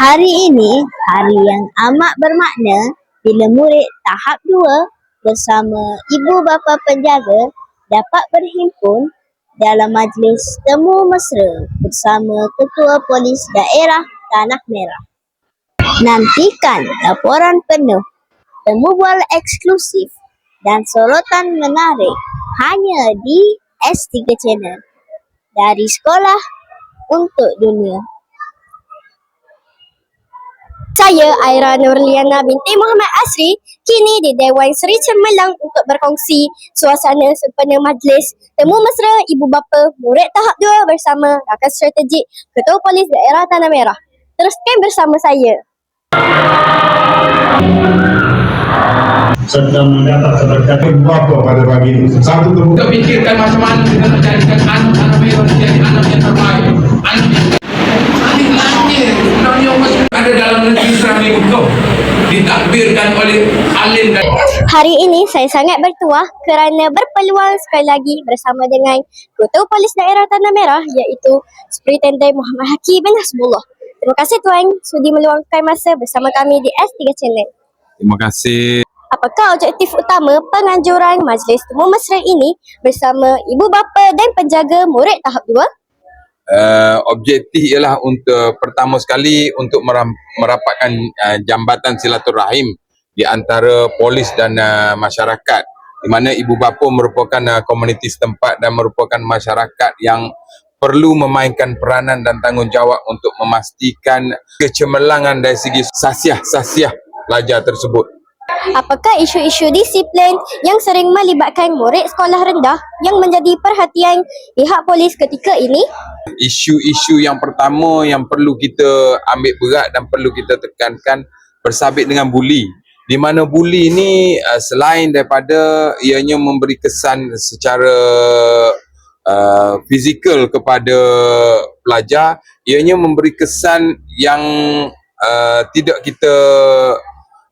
Hari ini hari yang amat bermakna bila murid tahap 2 bersama ibu bapa penjaga dapat berhimpun dalam majlis temu mesra bersama Ketua Polis Daerah Tanah Merah. Nantikan laporan penuh, temu bual eksklusif dan sorotan menarik hanya di S3 Channel. Dari sekolah untuk dunia. Saya Aira Nurliana binti Muhammad Asri kini di Dewan Seri Cemerlang untuk berkongsi suasana sempena majlis temu mesra ibu bapa murid tahap 2 bersama rakan strategik Ketua Polis Daerah Tanah Merah. Teruskan bersama saya. serta mendapat seberkat apa pada pagi ini. Satu tu Kita fikirkan macam mana kita nak jadikan anak-anak merah Ditakbirkan oleh alim dan Hari ini saya sangat bertuah kerana berpeluang sekali lagi bersama dengan Ketua Polis Daerah Tanah Merah iaitu Superintendent Muhammad Haki bin Hasbullah. Terima kasih Tuan sudi meluangkan masa bersama kami di S3 Channel. Terima kasih. Apakah objektif utama penganjuran majlis temu mesra ini bersama ibu bapa dan penjaga murid tahap 2? Uh, objektif ialah untuk pertama sekali untuk merapatkan uh, jambatan silaturahim di antara polis dan uh, masyarakat di mana ibu bapa merupakan uh, komuniti setempat dan merupakan masyarakat yang perlu memainkan peranan dan tanggungjawab untuk memastikan kecemerlangan dari segi sasiah-sasiah pelajar tersebut. Apakah isu-isu disiplin yang sering melibatkan murid sekolah rendah yang menjadi perhatian pihak polis ketika ini? isu-isu yang pertama yang perlu kita ambil berat dan perlu kita tekankan bersabit dengan buli di mana buli ni uh, selain daripada ianya memberi kesan secara uh, fizikal kepada pelajar ianya memberi kesan yang uh, tidak kita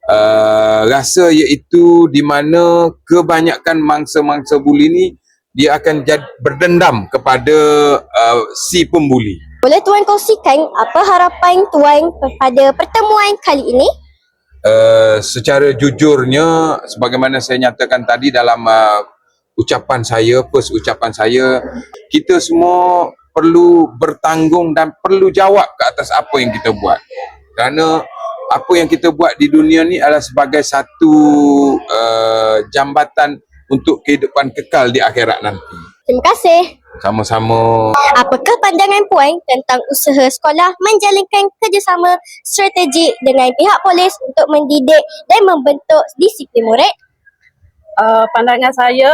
uh, rasa iaitu di mana kebanyakan mangsa-mangsa buli ni dia akan jad, berdendam kepada uh, si pembuli. Boleh Tuan kongsikan apa harapan Tuan pada pertemuan kali ini? Uh, secara jujurnya sebagaimana saya nyatakan tadi dalam uh, ucapan saya, first ucapan saya, kita semua perlu bertanggung dan perlu jawab ke atas apa yang kita buat. Kerana apa yang kita buat di dunia ni adalah sebagai satu uh, jambatan untuk kehidupan kekal di akhirat nanti. Terima kasih. Sama-sama. Apakah pandangan Puan tentang usaha sekolah menjalinkan kerjasama strategik dengan pihak polis untuk mendidik dan membentuk disiplin murid? uh, pandangan saya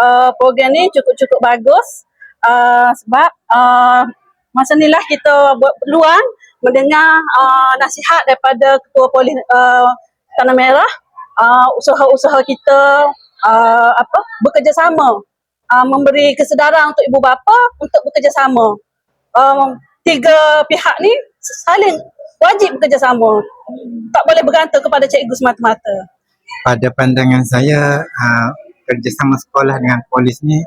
uh, program ni cukup-cukup bagus uh, sebab uh, masa ni lah kita buat peluang mendengar uh, nasihat daripada Ketua Polis uh, Tanah Merah uh, usaha-usaha kita uh, apa bekerjasama uh, memberi kesedaran untuk ibu bapa untuk bekerjasama. Um, tiga pihak ni saling wajib bekerjasama. Tak boleh bergantung kepada cikgu semata-mata. Pada pandangan saya uh, kerjasama sekolah dengan polis ni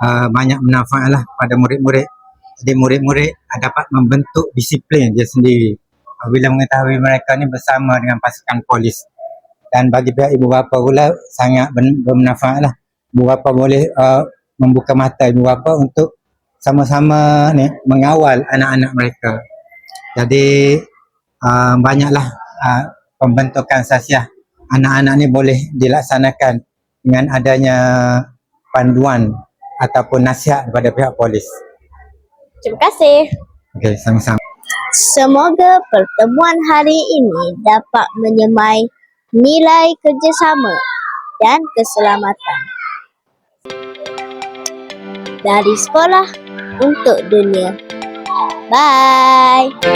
uh, banyak manfaat lah pada murid-murid. Jadi murid-murid uh, dapat membentuk disiplin dia sendiri bila mengetahui mereka ni bersama dengan pasukan polis. Dan bagi pihak ibu bapa pula sangat bermanfaat lah. Ibu bapa boleh uh, membuka mata ibu bapa untuk sama-sama ni mengawal anak-anak mereka. Jadi uh, banyaklah uh, pembentukan sasiah anak-anak ni boleh dilaksanakan dengan adanya panduan ataupun nasihat daripada pihak polis. Terima kasih. Okey, sama-sama. Semoga pertemuan hari ini dapat menyemai nilai kerjasama dan keselamatan. Dari sekolah untuk dunia. Bye.